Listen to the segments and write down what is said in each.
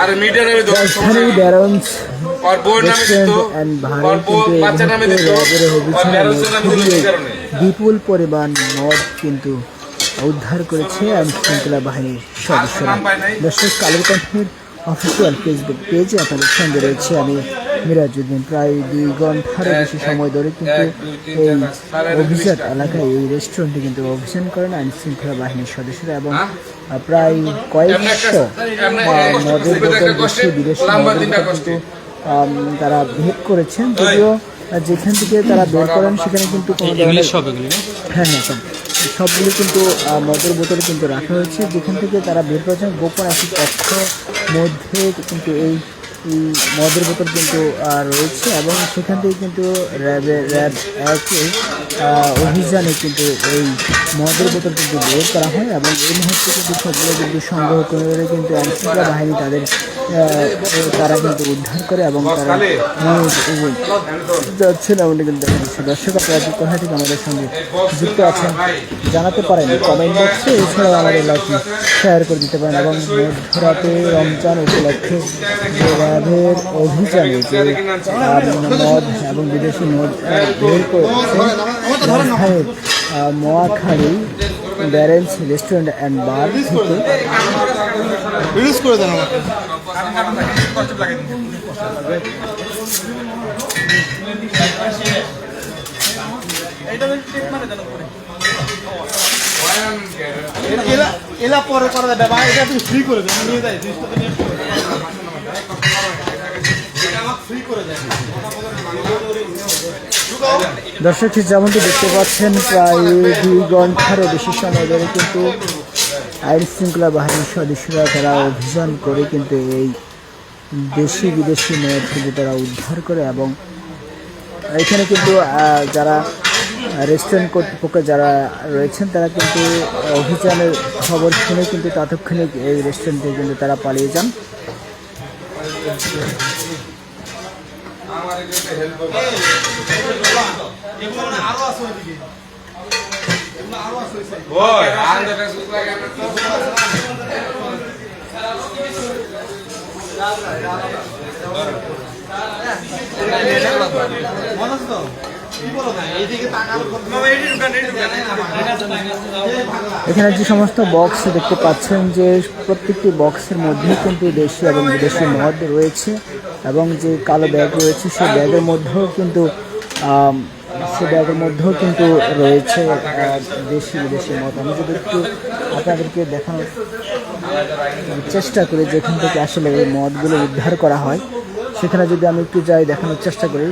আর মিডিয়ার নামে বউয়ের নামে দিত বাচ্চার নামে দিত র্যাবের আর নামে দিল এই কারণে বিপুল পরিমাণ মদ কিন্তু উদ্ধার করেছে আইন শৃঙ্খলা বাহিনীর সদস্যরা। দর্শক কালের কণ্ঠের অফিসিয়াল ফেসবুক পেজে আপনাদের সঙ্গে রয়েছে আমি মিরাজুদ্দিন প্রায় দুই ঘন্টারও বেশি সময় ধরে কিন্তু এই অভিযান এলাকায় এই রেস্টুরেন্টে কিন্তু অভিযান করেন আইন শৃঙ্খলা বাহিনীর সদস্যরা এবং প্রায় কয়েকশো মদের বোতল দেশি বিদেশি কিন্তু তারা ভেদ করেছেন। যদিও যেখান থেকে তারা বের করেন সেখানে কিন্তু কোনো ধরনের হ্যাঁ হ্যাঁ সব সবগুলো কিন্তু মদের বোতলে কিন্তু রাখা হয়েছে। যেখান থেকে তারা বের করেছেন গোপন একটি কক্ষ মধ্যে কিন্তু এই মদের বোতল কিন্তু রয়েছে এবং সেখান থেকে কিন্তু র্যাবের র্যাব অভিযানে কিন্তু এই মদের বোতল কিন্তু বের করা হয় এবং এই মুহূর্তে কিন্তু সবগুলো কিন্তু সংগ্রহ করে কিন্তু আইনশৃঙ্খলা বাহিনী তাদের তারা কিন্তু উদ্ধার করে এবং তারা নিয়ে যাচ্ছেন এমনটি কিন্তু দেখা যাচ্ছে দর্শক আপনারা থেকে আমাদের সঙ্গে যুক্ত আছেন জানাতে পারেন কমেন্ট বক্সে এছাড়াও আমাদের লাইকটি শেয়ার করে দিতে পারেন এবং মধ্যরাতে রমজান উপলক্ষে যে র্যাবের অভিযানে যে মদ এবং বিদেশি মদ বের করেছে আহ, ব্যারেন্স রেস্টুরেন্ট অ্যান্ড বার থেকে। রিলিজ করে দেন আমাকে। এলা এলা পরে করা যাবে এটা তুমি ফ্রি করে দেন নিয়ে যাই জিনিসটা নিয়ে ফ্রি করে দেন দর্শক যেমনটি দেখতে পাচ্ছেন, প্রায় দুই ঘন্টারও বেশি সময় ধরে কিন্তু আইন শৃঙ্খলা বাহিনীর সদস্যরা তারা অভিযান করে কিন্তু এই দেশি বিদেশি মদ কিন্তু তারা উদ্ধার করে এবং এখানে কিন্তু যারা রেস্টুরেন্ট কর্তৃপক্ষ যারা রয়েছেন, তারা কিন্তু অভিযানের খবর শুনে কিন্তু তাৎক্ষণিক এই রেস্টুরেন্টে কিন্তু তারা পালিয়ে যান। এগুলো মানে আরও আছে ওইদিকে এগুলো আরও আছে ওই side এ। ওই আন্দাটা সুতরা কেন মনে আছে তো? এখানে যে সমস্ত বক্স দেখতে পাচ্ছেন যে প্রত্যেকটি বক্সের মধ্যেই কিন্তু দেশি এবং বিদেশি মদ রয়েছে এবং যে কালো ব্যাগ রয়েছে, সেই ব্যাগের মধ্যেও কিন্তু সে ব্যাগের মধ্যেও কিন্তু রয়েছে দেশি বিদেশি মদ। আমি যদি একটু আপনাদেরকে দেখানোর চেষ্টা করি যেখান থেকে আসলে এই মদগুলো উদ্ধার করা হয়, সেখানে যদি আমি একটু যাই দেখানোর চেষ্টা করি।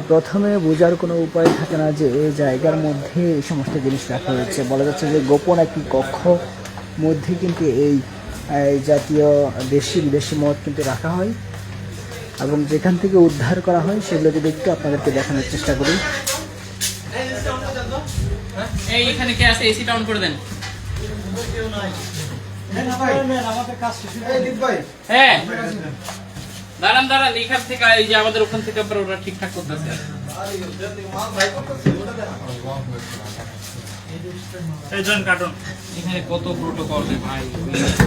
প্রথমে বোঝার কোনো উপায় থাকে না যে এই জায়গার মধ্যে এই সমস্ত জিনিস রাখা হয়েছে। বলা যাচ্ছে যে গোপন একটি কক্ষ মধ্যে কিন্তু এই জাতীয় দেশি বিদেশি মদ কিন্তু রাখা হয় এবং যেখান থেকে উদ্ধার করা হয় সেগুলো যদি একটু আপনাদেরকে দেখানোর চেষ্টা করি। এই এখানে কে আছে? এসি ডাউন করে দেন। হ্যাঁ। দাঁড়ান দাঁড়ান এখান থেকে এই যে আমাদের ওখান থেকে আবার ওরা ঠিকঠাক করতেছে। এখানে কত প্রোটোকল রে ভাই?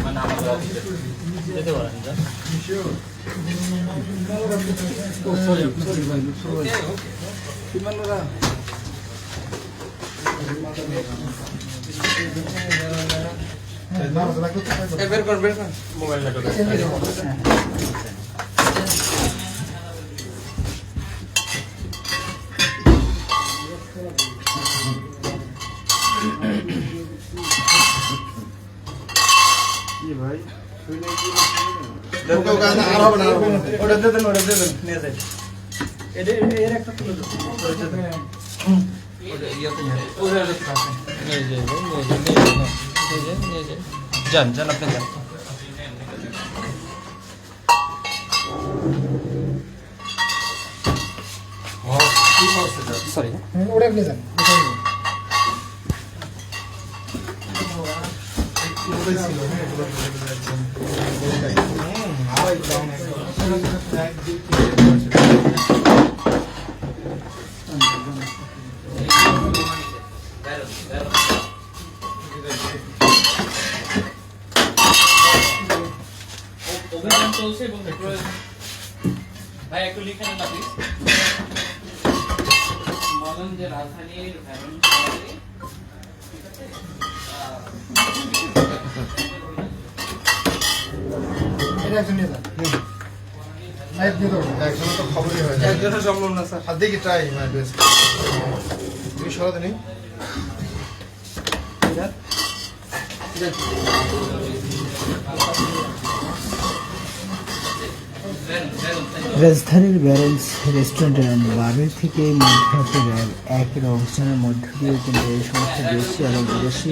মানে আমাদের অফিসে যেতে পারেন যা বের কর বের কর। মোবাইল লাগা ওকে, ওকে, আর হবে না, আর হবে না। ওটা দিয়ে দেন ওটা দিয়ে দেন নিয়ে যাই এটা এর একটা তুলে দাও যান যান আপনি যান সরি ওটা নিয়ে যান অভিযান চলছে এবং ভাই একটু লিখে নেন না প্লিজ বলেন যে রাজধানীর ভ্যারন শহরে এটা একজন নিয়ে যান নাইট দিয়ে দেবো। একজন তো খবরই হয়ে একজনের সম্ভব না স্যার। আর দেখি ট্রাই মাই বেস্ট তুমি সরাতে নেই রাজধানীর ব্যারেন্স রেস্টুরেন্ট অ্যান্ড বারের থেকে র্যাব একের অবস্থানের মধ্য দিয়ে কিন্তু এই সমস্ত দেশি এবং বিদেশি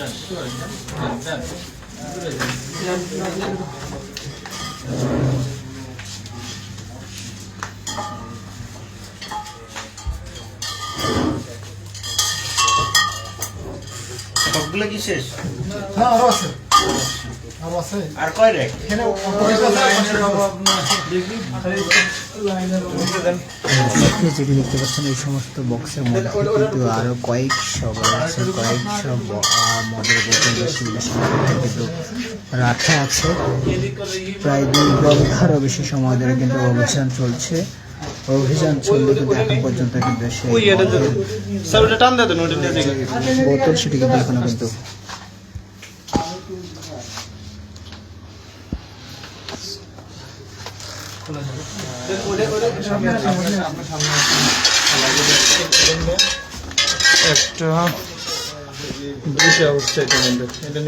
করা হয়েছে যেগুলো আহ, দেশি বিদেশি এবং- ওপরে ওটা কেটে আছে নাকি আর এবং পূর্ব তথ্য অনুযায়ী কিন্তু আসলে এক এক এখানে অভিযান পরে কিন্তু আপনি দেখতে পাচ্ছেন কি আছে ওখানে ভাই এটা লক করে দেন এখন দেখতে একটু আগে এটা একটু check করে দেখি এটা।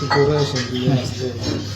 বিপুল পরিমাণ মদ,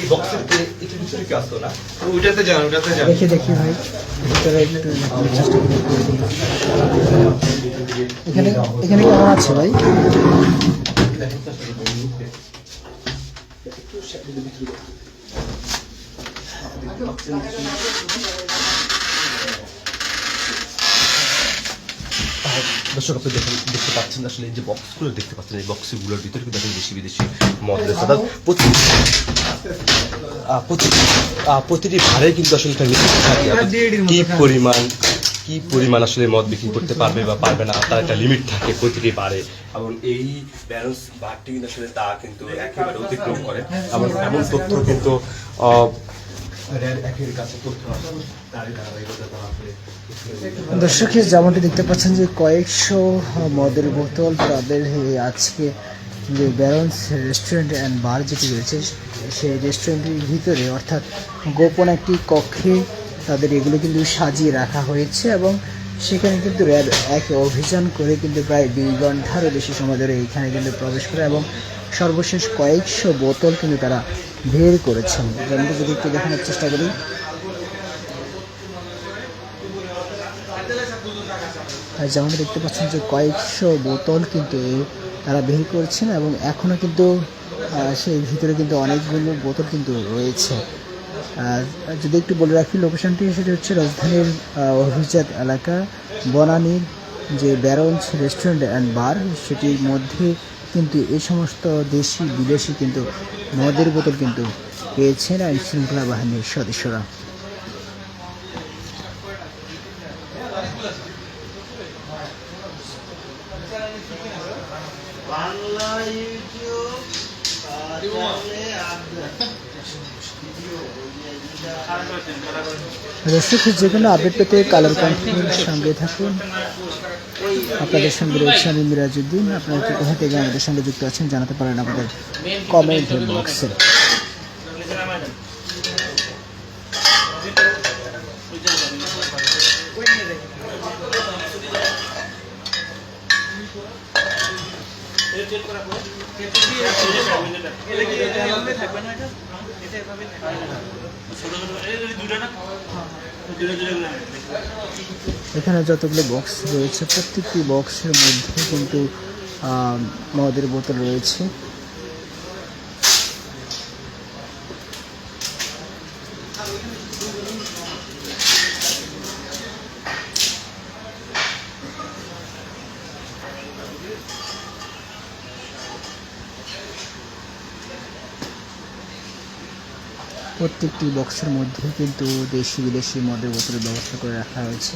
এই বক্সের একটু ভিতরে কি আসতো না? ওইটাতে যান ওইটাতে যান। দেখি ভাই। একটু চেষ্টা এখানে কেমন আছে ভাই? দর্শক আপনি দেখেন দেখতে পাচ্ছেন আসলে এই যে বক্সগুলো দেখতে পাচ্ছেন এই বক্সগুলোর ভিতরে কিন্তু দেখেন দেশি বিদেশি মদ রয়েছে প্রতি- প্রতিটি ভাড়ে কিন্তু আসলে কি পরিমাণ কি পরিমাণ আসলে মদ বিক্রি করতে পারবে বা পারবে না তার একটা লিমিট থাকে প্রতিটি বারে এবং এই ব্যালেন্স বারটি কিন্তু আসলে তা কিন্তু একেবারে অতিক্রম করে। এবং এমন তথ্য কিন্তু আহ, দর্শক যেমনটি দেখতে পাচ্ছেন যে কয়েকশো মদের বোতল, তাদের আজকে যে ব্যারন্স রেস্টুরেন্ট অ্যান্ড বার যেটি রয়েছে, সেই রেস্টুরেন্টের ভিতরে, অর্থাৎ গোপন একটি কক্ষে তাদের এগুলো কিন্তু সাজিয়ে রাখা হয়েছে এবং সেখানে কিন্তু র্যাব এক অভিযান করে কিন্তু প্রায় দুই ঘন্টারও বেশি সময় ধরে এখানে কিন্তু প্রবেশ করে এবং সর্বশেষ কয়েকশো বোতল কিন্তু তারা ভিড় করেছেন। যেমনটা যদি একটু দেখানোর চেষ্টা করি। তাই যেমন দেখতে পাচ্ছেন যে কয়েকশো বোতল কিন্তু তারা ভিড় করছেন এবং এখনও কিন্তু সেই ভিতরে কিন্তু অনেকগুলো বোতল কিন্তু রয়েছে। আর যদি একটু বলে রাখি, লোকেশনটি সেটি হচ্ছে রাজধানীর অভিজাত এলাকা বনানির যে ব্যারঞ্জ রেস্টুরেন্ট অ্যান্ড বার, সেটির মধ্যে কিন্তু এই সমস্ত দেশি, বিদেশি কিন্তু মদের বোতল কিন্তু পেয়েছেন আইন শৃঙ্খলা বাহিনীর সদস্যরা। যে কোনো আপডেট পেতে কালার কন্টিনিউর সঙ্গে থাকুন। আপনাদের সঙ্গে রয়েছে আমি মিরাজুদ্দিন আপনারা কোথা থেকে আমাদের সঙ্গে যুক্ত আছেন জানাতে পারেন আমাদের কমেন্ট বক্সে এখানে যতগুলো বক্স রয়েছে প্রত্যেকটি বক্সের মধ্যে কিন্তু মদের বোতল রয়েছে। প্রত্যেকটি বক্সের মধ্যে কিন্তু দেশি বিদেশি মদের বোতলের ব্যবস্থা করে রাখা হয়েছে।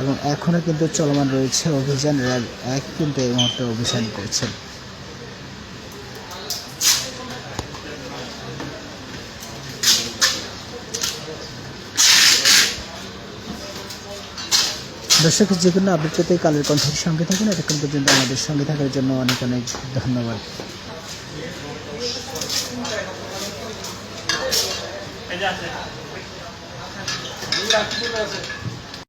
এবং এখনও কিন্তু চলমান রয়েছে অভিযান, র্যাব এক কিন্তু এই মুহূর্তে অভিযান করছে। দর্শক, যে কোনো আপডেট পেতে কালের কণ্ঠের সঙ্গে থাকুন। এতক্ষণ পর্যন্ত আমাদের সঙ্গে থাকার জন্য অনেক অনেক ধন্যবাদ। এই যে আছে